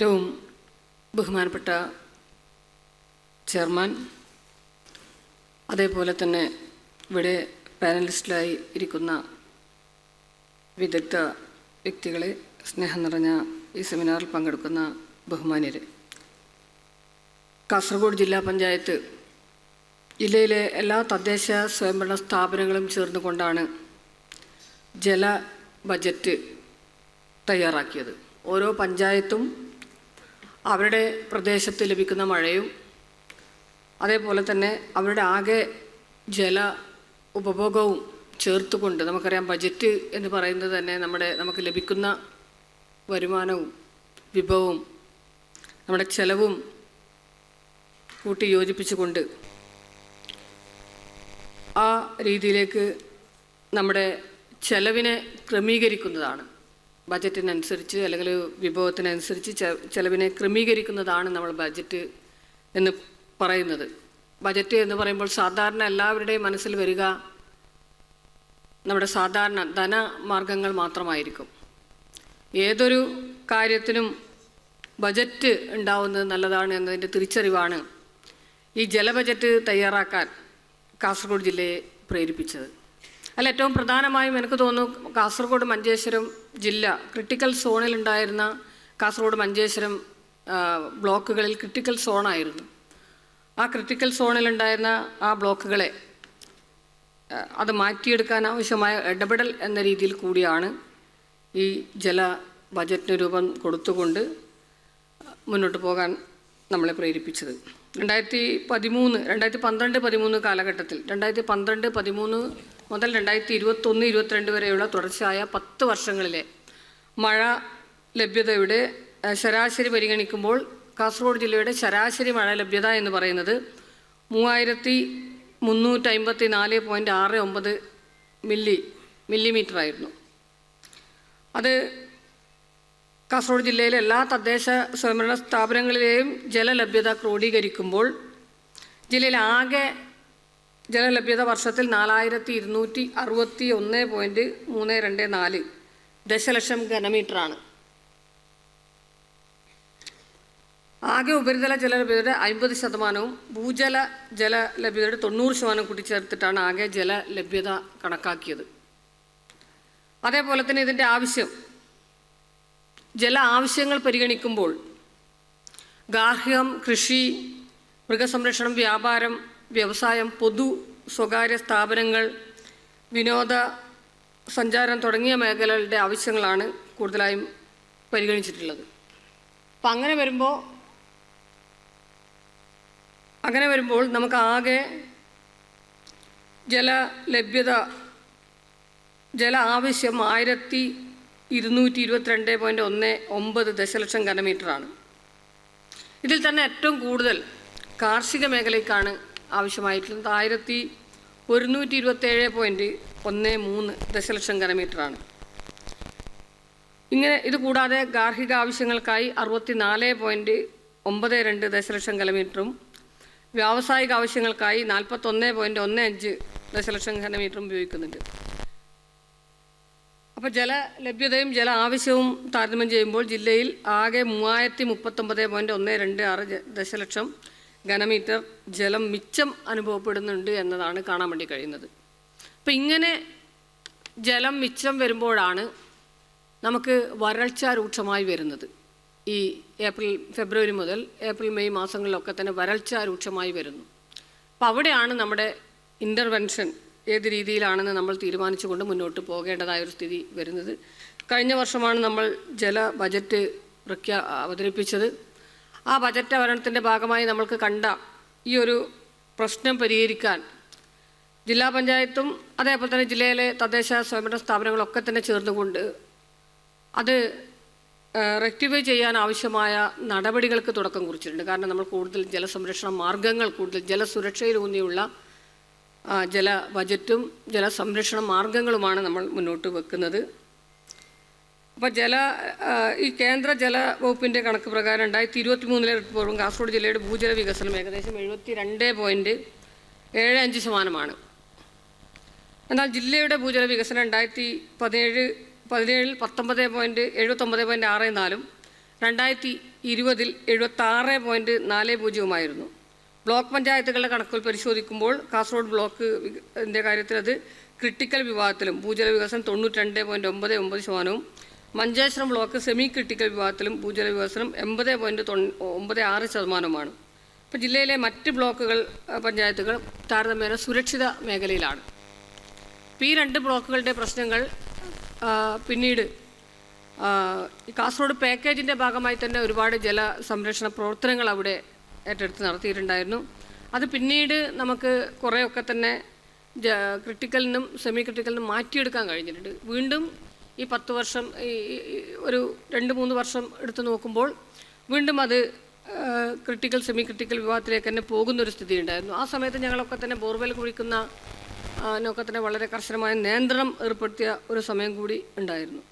ഏറ്റവും ബഹുമാനപ്പെട്ട ചെയർമാൻ അതേപോലെ തന്നെ ഇവിടെ പാനലിസ്റ്റിലായി ഇരിക്കുന്ന വിദഗ്ധ വ്യക്തികളെ സ്നേഹം നിറഞ്ഞ ഈ സെമിനാറിൽ പങ്കെടുക്കുന്ന ബഹുമാന്യര്. കാസർഗോഡ് ജില്ലാ പഞ്ചായത്ത് ജില്ലയിലെ എല്ലാ തദ്ദേശ സ്വയംഭരണ സ്ഥാപനങ്ങളും ചേർന്നുകൊണ്ടാണ് ജല ബജറ്റ് തയ്യാറാക്കിയത്. ഓരോ പഞ്ചായത്തും അവരുടെ പ്രദേശത്ത് ലഭിക്കുന്ന മഴയും അതേപോലെ തന്നെ അവരുടെ ആകെ ജല ഉപഭോഗവും ചേർത്തുകൊണ്ട് നമുക്കറിയാം ബജറ്റ് എന്ന് പറയുന്നത് തന്നെ നമ്മുടെ നമുക്ക് ലഭിക്കുന്ന വരുമാനവും വിഭവവും നമ്മുടെ ചെലവും കൂട്ടി യോജിപ്പിച്ചുകൊണ്ട് ആ രീതിയിലേക്ക് നമ്മുടെ ചെലവിനെ ക്രമീകരിക്കുന്നതാണ്. ബജറ്റിനനുസരിച്ച് അല്ലെങ്കിൽ വിഭവത്തിനനുസരിച്ച് ചെലവിനെ ക്രമീകരിക്കുന്നതാണ് നമ്മൾ ബജറ്റ് എന്ന് പറയുന്നത്. ബജറ്റ് എന്ന് പറയുമ്പോൾ സാധാരണ എല്ലാവരുടെയും മനസ്സിൽ വരിക നമ്മുടെ സാധാരണ ധനമാർഗങ്ങൾ മാത്രമായിരിക്കും. ഏതൊരു കാര്യത്തിനും ബജറ്റ് ഉണ്ടാവുന്നത് നല്ലതാണ് എന്നതിന്റെ തിരിച്ചറിവാണ് ഈ ജലബജറ്റ് തയ്യാറാക്കാൻ കാസർഗോഡ് ജില്ലയെ പ്രേരിപ്പിച്ചത്. അല്ല ഏറ്റവും പ്രധാനമായും എനിക്ക് തോന്നുന്നു കാസർഗോഡ് മഞ്ചേശ്വരം ജില്ല ക്രിട്ടിക്കൽ സോണിലുണ്ടായിരുന്ന കാസർഗോഡ് മഞ്ചേശ്വരം ബ്ലോക്കുകളിൽ ക്രിട്ടിക്കൽ സോണായിരുന്നു ആ ക്രിട്ടിക്കൽ സോണിലുണ്ടായിരുന്ന ആ ബ്ലോക്കുകളെ അത് മാറ്റിയെടുക്കാൻ ആവശ്യമായ ഇടപെടൽ എന്ന രീതിയിൽ കൂടിയാണ് ഈ ജല ബജറ്റിന് രൂപം കൊടുത്തുകൊണ്ട് മുന്നോട്ട് പോകാൻ നമ്മളെ പ്രേരിപ്പിച്ചത്. രണ്ടായിരത്തി പതിമൂന്ന് രണ്ടായിരത്തി പന്ത്രണ്ട് പതിമൂന്ന് കാലഘട്ടത്തിൽ രണ്ടായിരത്തി പന്ത്രണ്ട് പതിമൂന്ന് മുതൽ രണ്ടായിരത്തി ഇരുപത്തൊന്ന് ഇരുപത്തിരണ്ട് വരെയുള്ള തുടർച്ചയായ പത്ത് വർഷങ്ങളിലെ മഴ ലഭ്യതയുടെ ശരാശരി പരിഗണിക്കുമ്പോൾ കാസർഗോഡ് ജില്ലയുടെ ശരാശരി മഴ ലഭ്യത എന്ന് പറയുന്നത് മൂവായിരത്തി മുന്നൂറ്റി അമ്പത്തി നാല് പോയിന്റ് ആറ് ഒമ്പത് മില്ലി മില്ലിമീറ്റർ ആയിരുന്നു അത് കാസർഗോഡ് ജില്ലയിലെ എല്ലാ തദ്ദേശ സ്വയംഭരണ സ്ഥാപനങ്ങളിലെയും ജലലഭ്യത ക്രോഡീകരിക്കുമ്പോൾ ജില്ലയിൽ ആകെ ജലലഭ്യത വർഷത്തിൽ നാലായിരത്തി ഇരുന്നൂറ്റി അറുപത്തി ഒന്ന് പോയിന്റ് മൂന്ന് രണ്ട് നാല് ദശലക്ഷം ഘനമീറ്ററാണ്. ആകെ ഉപരിതല ജലലഭ്യതയുടെ അമ്പത് ശതമാനവും ഭൂജല ജലലഭ്യതയുടെ തൊണ്ണൂറ് ശതമാനം കൂട്ടിച്ചേർത്തിട്ടാണ് ആകെ ജലലഭ്യത കണക്കാക്കിയത്. അതേപോലെ തന്നെ ഇതിന്റെ ആവശ്യം ജല ആവശ്യങ്ങൾ പരിഗണിക്കുമ്പോൾ ഗാർഹികം കൃഷി മൃഗസംരക്ഷണം വ്യാപാരം വ്യവസായം പൊതു സ്വകാര്യ സ്ഥാപനങ്ങൾ വിനോദ സഞ്ചാരം തുടങ്ങിയ മേഖലകളുടെ ആവശ്യങ്ങളാണ് കൂടുതലായും പരിഗണിച്ചിട്ടുള്ളത്. അപ്പം അങ്ങനെ വരുമ്പോൾ അങ്ങനെ വരുമ്പോൾ നമുക്ക് ആകെ ജല ലഭ്യത ജല ആവശ്യം ആയിരത്തി ഇരുന്നൂറ്റി ഇരുപത്തിരണ്ട് പോയിന്റ് ഒന്ന് ഒമ്പത് ദശലക്ഷം ഘനമീറ്ററാണ്. ഇതിൽ തന്നെ ഏറ്റവും കൂടുതൽ കാർഷിക മേഖലയ്ക്കാണ് ആവശ്യമായിട്ടുള്ളത്. ആയിരത്തി ഒരുന്നൂറ്റി ഇരുപത്തേഴ് പോയിന്റ് ഒന്ന് മൂന്ന് ദശലക്ഷം ഘനമീറ്ററാണ് ഇങ്ങനെ ഇത് കൂടാതെ ഗാർഹിക ആവശ്യങ്ങൾക്കായി അറുപത്തി നാല് പോയിന്റ് ഒമ്പത് രണ്ട് ദശലക്ഷം കിലോമീറ്ററും വ്യാവസായിക ആവശ്യങ്ങൾക്കായി നാൽപ്പത്തൊന്ന് പോയിന്റ് ഒന്ന് അഞ്ച് ദശലക്ഷം ഘനമീറ്ററും ഉപയോഗിക്കുന്നുണ്ട്. അപ്പോൾ ജല ലഭ്യതയും ജല ആവശ്യവും താരതമ്യം ചെയ്യുമ്പോൾ ജില്ലയിൽ ആകെ മൂവായിരത്തി മുപ്പത്തൊമ്പത് പോയിന്റ് ഒന്ന് രണ്ട് ആറ് ദശലക്ഷം ഘനമീറ്റർ ജലം മിച്ചം അനുഭവപ്പെടുന്നുണ്ട് എന്നതാണ് കാണാൻ വേണ്ടി കഴിയുന്നത്. അപ്പം ഇങ്ങനെ ജലം മിച്ചം വരുമ്പോഴാണ് നമുക്ക് വരൾച്ച രൂക്ഷമായി വരുന്നത്. ഈ ഏപ്രിൽ ഫെബ്രുവരി മുതൽ ഏപ്രിൽ മെയ് മാസങ്ങളിലൊക്കെ തന്നെ വരൾച്ച രൂക്ഷമായി വരുന്നു. അപ്പം അവിടെയാണ് നമ്മുടെ ഇന്റർവെൻഷൻ ഏത് രീതിയിലാണെന്ന് നമ്മൾ തീരുമാനിച്ചുകൊണ്ട് മുന്നോട്ട് പോകേണ്ടതായ ഒരു സ്ഥിതി വരുന്നത്. കഴിഞ്ഞ വർഷമാണ് നമ്മൾ ജല ബജറ്റ് പ്രഖ്യാ അവതരിപ്പിച്ചത്. ആ ബജറ്റ് അവതരണത്തിന്റെ ഭാഗമായി നമ്മൾക്ക് കണ്ട ഈ ഒരു പ്രശ്നം പരിഹരിക്കാൻ ജില്ലാ പഞ്ചായത്തും അതേപോലെ തന്നെ ജില്ലയിലെ തദ്ദേശ സ്വയംഭരണ സ്ഥാപനങ്ങളൊക്കെ തന്നെ ചേർന്നുകൊണ്ട് അത് റെക്ടിഫൈ ചെയ്യാൻ ആവശ്യമായ നടപടികൾക്ക് തുടക്കം കുറിച്ചിട്ടുണ്ട്. കാരണം നമ്മൾ കൂടുതൽ ജലസംരക്ഷണ മാർഗങ്ങൾ കൂടുതൽ ജലസുരക്ഷയിലൂന്നിയുള്ള ജല ബജറ്റും ജലസംരക്ഷണ മാർഗങ്ങളുമാണ് നമ്മൾ മുന്നോട്ട് വെക്കുന്നത്. അപ്പോൾ ജല ഈ കേന്ദ്ര ജല വകുപ്പിന്റെ കണക്ക് പ്രകാരം രണ്ടായിരത്തി ഇരുപത്തി മൂന്നിലെ റിപ്പോർട്ടും കാസർഗോഡ് ജില്ലയുടെ ഭൂജല വികസനം ഏകദേശം എഴുപത്തി രണ്ട് പോയിന്റ് ഏഴ് അഞ്ച് ശതമാനമാണ്. എന്നാൽ ജില്ലയുടെ ഭൂജല വികസനം രണ്ടായിരത്തി പതിനേഴ് പതിനേഴിൽ പത്തൊമ്പത് പോയിന്റ് എഴുപത്തൊമ്പത് പോയിന്റ് ആറ് നാലും രണ്ടായിരത്തി ഇരുപതിൽ എഴുപത്താറ് പോയിന്റ് നാല് പൂജ്യവുമായിരുന്നു. ബ്ലോക്ക് പഞ്ചായത്തുകളുടെ കണക്കുകൾ പരിശോധിക്കുമ്പോൾ കാസർഗോഡ് ബ്ലോക്ക് കാര്യത്തിൽ അത് ക്രിട്ടിക്കൽ വിഭാഗത്തിലും ഭൂജല വികസനം തൊണ്ണൂറ്റി രണ്ട് പോയിന്റ് ഒമ്പത് ഒമ്പത് ശതമാനവും മഞ്ചേശ്വരം ബ്ലോക്ക് സെമി ക്രിട്ടിക്കൽ വിഭാഗത്തിലും ഭൂജല വികസനം എൺപത് പോയിന്റ് ഒമ്പത് ആറ് ശതമാനവുമാണ്. ഇപ്പോൾ ജില്ലയിലെ മറ്റ് ബ്ലോക്കുകൾ പഞ്ചായത്തുകൾ താരതമ്യേന സുരക്ഷിത മേഖലയിലാണ്. ഇപ്പോൾ ഈ രണ്ട് ബ്ലോക്കുകളുടെ പ്രശ്നങ്ങൾ പിന്നീട് കാസർഗോഡ് പാക്കേജിന്റെ ഭാഗമായി തന്നെ ഒരുപാട് ജല സംരക്ഷണ പ്രവർത്തനങ്ങൾ അവിടെ ഏറ്റെടുത്ത് നടത്തിയിട്ടുണ്ടായിരുന്നു. അത് പിന്നീട് നമുക്ക് കുറേയൊക്കെ തന്നെ ജ ക്രിട്ടിക്കലിൽ സെമി ക്രിട്ടിക്കലിനും മാറ്റിയെടുക്കാൻ കഴിഞ്ഞിട്ടുണ്ട്. വീണ്ടും ഈ പത്ത് വർഷം ഒരു രണ്ട് മൂന്ന് വർഷം എടുത്തു നോക്കുമ്പോൾ വീണ്ടും അത് ക്രിട്ടിക്കൽ സെമി ക്രിട്ടിക്കൽ വിഭാഗത്തിലേക്ക് തന്നെ പോകുന്ന ഒരു സ്ഥിതി ഉണ്ടായിരുന്നു ആ സമയത്ത് ഞങ്ങളൊക്കെ തന്നെ ബോർവെൽ കുഴിക്കുന്ന അതിനൊക്കെ തന്നെ വളരെ കർശനമായ നിയന്ത്രണം ഏർപ്പെടുത്തിയ ഒരു സമയം കൂടി ഉണ്ടായിരുന്നു.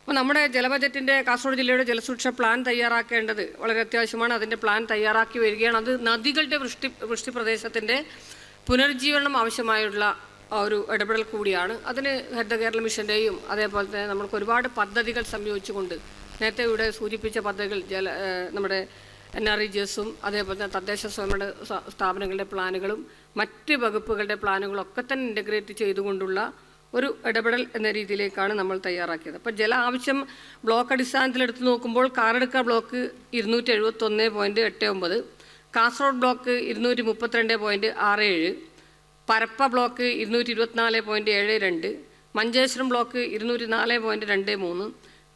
അപ്പോൾ നമ്മുടെ ജലബജറ്റിന്റെ കാസർഗോഡ് ജില്ലയുടെ ജലസുരക്ഷ പ്ലാൻ തയ്യാറാക്കേണ്ടത് വളരെ അത്യാവശ്യമാണ്. അതിന്റെ പ്ലാൻ തയ്യാറാക്കി വരികയാണ്. അത് നദികളുടെ വൃഷ്ടി വൃഷ്ടി പ്രദേശത്തിന്റെ പുനരുജ്ജീവനം ആവശ്യമായുള്ള ഒരു ഇടപെടൽ കൂടിയാണ്. അതിന് ഹരിത കേരള മിഷന്റെയും അതേപോലെ തന്നെ നമുക്ക് ഒരുപാട് പദ്ധതികൾ സംയോജിച്ചുകൊണ്ട് നേരത്തെ ഇവിടെ സൂചിപ്പിച്ച പദ്ധതികൾ ജല നമ്മുടെ എൻ ആർ ഇ ജി എസും അതേപോലെ തന്നെ തദ്ദേശ സ്വയംഭരണ സ്ഥാപനങ്ങളുടെ പ്ലാനുകളും മറ്റ് വകുപ്പുകളുടെ പ്ലാനുകളും ഒക്കെ തന്നെ ഇന്റഗ്രേറ്റ് ചെയ്തുകൊണ്ടുള്ള ഒരു ഇടപെടൽ എന്ന രീതിയിലേക്കാണ് നമ്മൾ തയ്യാറാക്കിയത്. അപ്പോൾ ജല ആവശ്യം ബ്ലോക്ക് അടിസ്ഥാനത്തിൽ എടുത്തു നോക്കുമ്പോൾ കാറടുക്ക ബ്ലോക്ക് ഇരുന്നൂറ്റി എഴുപത്തൊന്ന് പോയിന്റ് എട്ട് ഒമ്പത് കാസർഗോഡ് ബ്ലോക്ക് ഇരുന്നൂറ്റി മുപ്പത്തിരണ്ട് പോയിന്റ് ആറ് ഏഴ് പരപ്പ ബ്ലോക്ക് ഇരുന്നൂറ്റി ഇരുപത്തിനാല് പോയിന്റ് ഏഴ് രണ്ട് മഞ്ചേശ്വരം ബ്ലോക്ക് ഇരുന്നൂറ്റി നാല് പോയിന്റ് രണ്ട് മൂന്ന്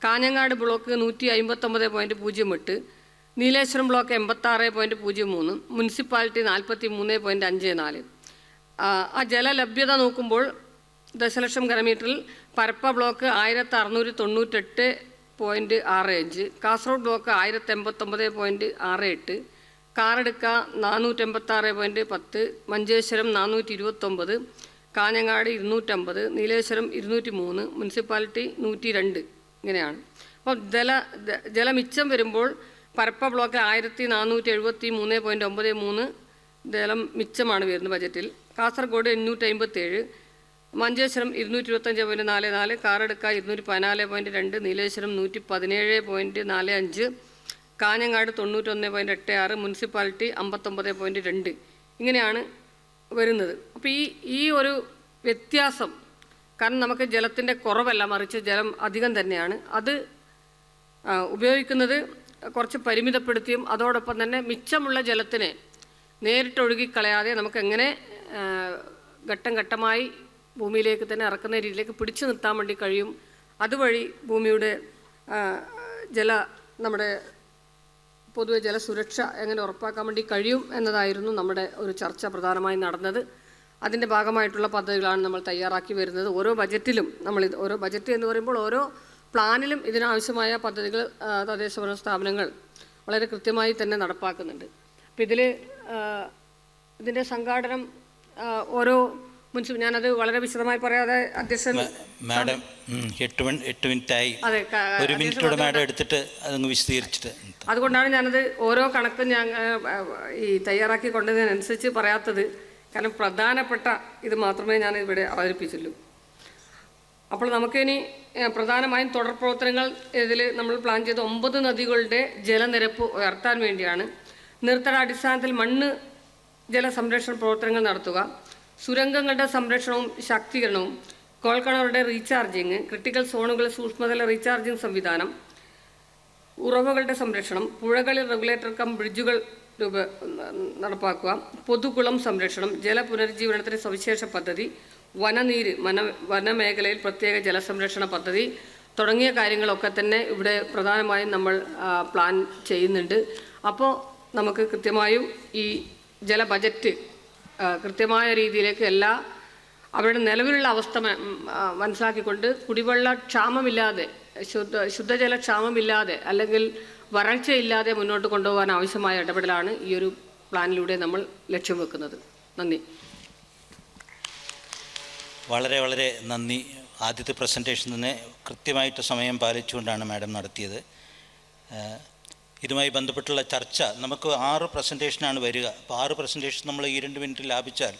കാഞ്ഞങ്ങാട് ബ്ലോക്ക് നൂറ്റി അമ്പത്തൊമ്പത് പോയിന്റ് പൂജ്യം എട്ട് നീലേശ്വരം ബ്ലോക്ക് എൺപത്താറ് പോയിന്റ് പൂജ്യം മൂന്ന് മുനിസിപ്പാലിറ്റി നാൽപ്പത്തി മൂന്ന് പോയിന്റ് അഞ്ച് നാല്. ആ ജല ജലലഭ്യത നോക്കുമ്പോൾ ദശലക്ഷം ഘനമീറ്ററിൽ പരപ്പ ബ്ലോക്ക് ആയിരത്തി അറുന്നൂറ്റി തൊണ്ണൂറ്റെട്ട് പോയിന്റ് ആറ് അഞ്ച് കാസർഗോഡ് ബ്ലോക്ക് ആയിരത്തി എൺപത്തൊമ്പത് പോയിന്റ് ആറ് എട്ട് കാറടുക്ക നാനൂറ്റെൺപത്താറ് പോയിന്റ് പത്ത് മഞ്ചേശ്വരം നാനൂറ്റി ഇരുപത്തൊമ്പത് കാഞ്ഞങ്ങാട് ഇരുന്നൂറ്റമ്പത് നീലേശ്വരം ഇരുന്നൂറ്റി മൂന്ന് മുനിസിപ്പാലിറ്റി നൂറ്റി രണ്ട് ഇങ്ങനെയാണ്. അപ്പോൾ ജല ജലമിച്ചം വരുമ്പോൾ പരപ്പ ബ്ലോക്കിൽ ആയിരത്തി നാനൂറ്റി എഴുപത്തി മൂന്ന് പോയിന്റ് ഒമ്പത് മൂന്ന് ജലം മിച്ചമാണ് വരുന്നത് ബജറ്റിൽ. കാസർഗോഡ് എണ്ണൂറ്റി അമ്പത്തേഴ് മഞ്ചേശ്വരം ഇരുന്നൂറ്റി ഇരുപത്തഞ്ച് പോയിന്റ് നാല് നാല് കാറടുക്ക ഇരുന്നൂറ്റി പതിനാല് പോയിന്റ് രണ്ട് നീലേശ്വരം നൂറ്റി പതിനേഴ് പോയിന്റ് നാല് അഞ്ച് കാഞ്ഞങ്ങാട് തൊണ്ണൂറ്റൊന്ന് പോയിന്റ് എട്ട് ആറ് മുനിസിപ്പാലിറ്റി അമ്പത്തൊമ്പത് പോയിന്റ് രണ്ട്. ഇങ്ങനെയാണ് വരുന്നത്. അപ്പോൾ ഈ ഈ ഒരു വ്യത്യാസം കാരണം നമുക്ക് ജലത്തിന്റെ കുറവല്ല മറിച്ച് ജലം അധികം തന്നെയാണ്. അത് ഉപയോഗിക്കുന്നത് കുറച്ച് പരിമിതപ്പെടുത്തിയും അതോടൊപ്പം തന്നെ മിച്ചമുള്ള ജലത്തിനെ നേരിട്ടൊഴുകിക്കളയാതെ നമുക്ക് എങ്ങനെ ഘട്ടം ഘട്ടമായി ഭൂമിയിലേക്ക് തന്നെ ഇറക്കുന്ന രീതിയിലേക്ക് പിടിച്ചു നിർത്താൻ വേണ്ടി കഴിയും. അതുവഴി ഭൂമിയുടെ ജല നമ്മുടെ പൊതുവെ ജലസുരക്ഷ എങ്ങനെ ഉറപ്പാക്കാൻ വേണ്ടി കഴിയും എന്നതായിരുന്നു നമ്മുടെ ഒരു ചർച്ച പ്രധാനമായും നടന്നത്. അതിന്റെ ഭാഗമായിട്ടുള്ള പദ്ധതികളാണ് നമ്മൾ തയ്യാറാക്കി വരുന്നത്. ഓരോ ബജറ്റിലും നമ്മൾ ഇത് ഓരോ ബജറ്റ് എന്ന് പറയുമ്പോൾ ഓരോ പ്ലാനിലും ഇതിനാവശ്യമായ പദ്ധതികൾ തദ്ദേശഭരണ തദ്ദേശ ഭരണ സ്ഥാപനങ്ങൾ വളരെ കൃത്യമായി തന്നെ നടപ്പാക്കുന്നുണ്ട്. അപ്പോൾ ഇതിൽ ഇതിന്റെ സംഘാടനം ഓരോ മുൻസിപ്പൽ ഞാനത് വളരെ വിശദമായി പറയാതെ അധ്യക്ഷൻ മാഡം എട്ട് എട്ട് മിനിറ്റായി. ഒരു മിനിറ്റോടെ മാഡം എടുത്തിട്ട് അതങ്ങ് വിശദീകരിച്ചിട്ട്. അതുകൊണ്ടാണ് ഞാനത് ഓരോ കണക്കും ഞാൻ ഈ തയ്യാറാക്കി കൊണ്ടതിനനുസരിച്ച് പറയാത്തത്. കാരണം പ്രധാനപ്പെട്ട ഇത് മാത്രമേ ഞാൻ ഇവിടെ അവതരിപ്പിച്ചുള്ളൂ. അപ്പോൾ നമുക്കിനി പ്രധാനമായും തുടർ പ്രവർത്തനങ്ങൾ ഇതിൽ നമ്മൾ പ്ലാൻ ചെയ്ത ഒമ്പത് നദികളുടെ ജലനിരപ്പ് ഉയർത്താൻ വേണ്ടിയാണ്. നിർത്തലാടിസ്ഥാനത്തിൽ മണ്ണ് ജലസംരക്ഷണ പ്രവർത്തനങ്ങൾ നടത്തുക. സുരംഗങ്ങളുടെ സംരക്ഷണവും ശാക്തീകരണവും കോൾക്കണറുടെ റീചാർജിങ് ക്രിട്ടിക്കൽ സോണുകളിൽ സൂക്ഷ്മതല റീചാർജിങ് സംവിധാനം ഉറവകളുടെ സംരക്ഷണം പുഴകളിൽ റെഗുലേറ്റർ കം ബ്രിഡ്ജുകൾ രൂപ നടപ്പാക്കുക പൊതുകുളം സംരക്ഷണം ജല പുനരുജ്ജീവനത്തിന് സവിശേഷ പദ്ധതി വനനീര് വന വനമേഖലയിൽ പ്രത്യേക ജലസംരക്ഷണ പദ്ധതി തുടങ്ങിയ കാര്യങ്ങളൊക്കെ തന്നെ ഇവിടെ പ്രധാനമായും നമ്മൾ പ്ലാൻ ചെയ്യുന്നുണ്ട്. അപ്പോൾ നമുക്ക് കൃത്യമായും ഈ ജല ബജറ്റ് കൃത്യമായ രീതിയിലേക്ക് എല്ലാ അവരുടെ നിലവിലുള്ള അവസ്ഥ മനസ്സിലാക്കിക്കൊണ്ട് കുടിവെള്ള ക്ഷാമമില്ലാതെ ശുദ്ധ ശുദ്ധജല ക്ഷാമമില്ലാതെ അല്ലെങ്കിൽ വരൾച്ചയില്ലാതെ മുന്നോട്ട് കൊണ്ടുപോകാൻ ആവശ്യമായ ഇടപെടലാണ് ഈ ഒരു പ്ലാനിലൂടെ നമ്മൾ ലക്ഷ്യം വെക്കുന്നത്. നന്ദി. വളരെ വളരെ നന്ദി. ആദ്യത്തെ പ്രസന്റേഷൻ തന്നെ കൃത്യമായിട്ട് സമയം പാലിച്ചുകൊണ്ടാണ് മാഡം നടത്തിയത്. ഇതുമായി ബന്ധപ്പെട്ടുള്ള ചർച്ച നമുക്ക് ആറ് പ്രസന്റേഷനാണ് വരിക. അപ്പോൾ ആറ് പ്രസന്റേഷൻ നമ്മൾ ഈ രണ്ട് മിനിറ്റ് ലാഭിച്ചാൽ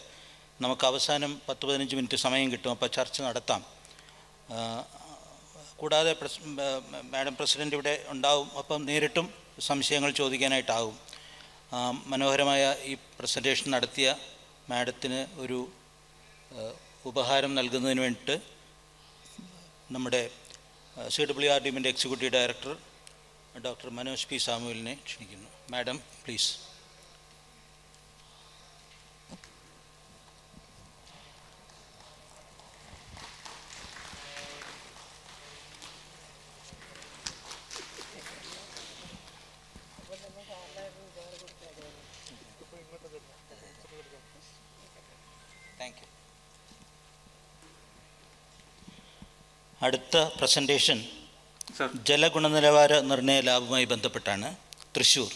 നമുക്ക് അവസാനം പത്ത് പതിനഞ്ച് മിനിറ്റ് സമയം കിട്ടും. അപ്പോൾ ചർച്ച നടത്താം. കൂടാതെ മാഡം പ്രസിഡന്റ് ഇവിടെ ഉണ്ടാവും. അപ്പം നേരിട്ടും സംശയങ്ങൾ ചോദിക്കാനായിട്ടാവും മനോഹരമായ ഈ പ്രസന്റേഷൻ നടത്തിയ മാഡത്തിന് ഒരു ഉപഹാരം നൽകുന്നതിന് വേണ്ടിയിട്ട് നമ്മുടെ C W R ഡിമിന്റെ executive director doctor Manoj P സാമുവലിനെ ക്ഷണിക്കുന്നു. മാഡം പ്ലീസ് അടുത്ത പ്രസന്റേഷൻ ജലഗുണനിലവാര നിർണയ ലാബുമായി ബന്ധപ്പെട്ടാണ് തൃശ്ശൂർ